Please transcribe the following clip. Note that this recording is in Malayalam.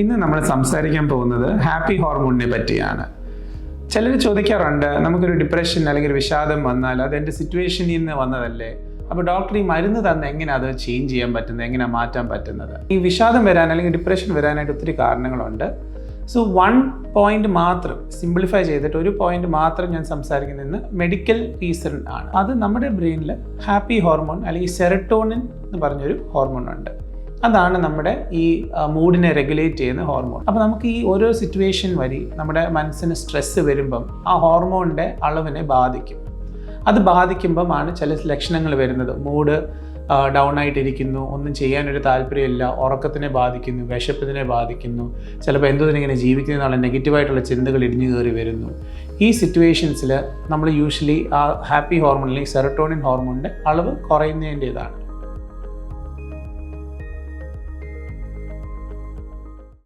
ഇന്ന് നമ്മൾ സംസാരിക്കാൻ പോകുന്നത് ഹാപ്പി ഹോർമോണിനെ പറ്റിയാണ്. ചിലർ ചോദിക്കാറുണ്ട് നമുക്കൊരു ഡിപ്രഷൻ അല്ലെങ്കിൽ ഒരു വിഷാദം വന്നാൽ അത് എന്റെ സിറ്റുവേഷനിൽ നിന്ന് വന്നതല്ലേ? അപ്പോൾ ഡോക്ടർ ഈ മരുന്ന് തന്നെ എങ്ങനെ അത് ചേഞ്ച് ചെയ്യാൻ പറ്റുന്നത്? എങ്ങനെ മാറ്റാൻ പറ്റുന്നത്? ഈ വിഷാദം വരാൻ അല്ലെങ്കിൽ ഡിപ്രഷൻ വരാനായിട്ട് ഒത്തിരി കാരണങ്ങളുണ്ട്. സോ വൺ പോയിന്റ് മാത്രം സിംപ്ലിഫൈ ചെയ്തിട്ട് ഒരു പോയിന്റ് മാത്രം ഞാൻ സംസാരിക്കുന്നത് മെഡിക്കൽ റീസൺ ആണ്. അത് നമ്മുടെ ബ്രെയിനിൽ ഹാപ്പി ഹോർമോൺ അല്ലെങ്കിൽ സെറട്ടോണിൻ എന്ന് പറഞ്ഞൊരു ഹോർമോൺ ഉണ്ട്. അതാണ് നമ്മുടെ ഈ മൂഡിനെ റെഗുലേറ്റ് ചെയ്യുന്ന ഹോർമോൺ അപ്പോൾ നമുക്ക് ഈ ഓരോ സിറ്റുവേഷൻ വരി നമ്മുടെ മനസ്സിന് സ്ട്രെസ്സ് വരുമ്പം ആ ഹോർമോണിന്റെ അളവിനെ ബാധിക്കും. അത് ബാധിക്കുമ്പമാണ് ചില ലക്ഷണങ്ങൾ വരുന്നത്. മൂഡ് ഡൗൺ ആയിട്ടിരിക്കുന്നു ഒന്നും ചെയ്യാനൊരു താല്പര്യമില്ല ഉറക്കത്തിനെ ബാധിക്കുന്നു വിശപ്പതിനെ ബാധിക്കുന്നു. ചിലപ്പോൾ എന്തിങ്ങനെ ജീവിക്കുന്നതിനുള്ള നെഗറ്റീവായിട്ടുള്ള ചിന്തകൾ ഇടിഞ്ഞു കയറി വരുന്നു. ഈ സിറ്റുവേഷൻസിൽ നമ്മൾ യൂഷ്വലി ആ ഹാപ്പി ഹോർമോൺ അല്ലെങ്കിൽ സെറട്ടോണിൻ ഹോർമോണിന്റെ അളവ് കുറയുന്നതിന്റെതാണ്.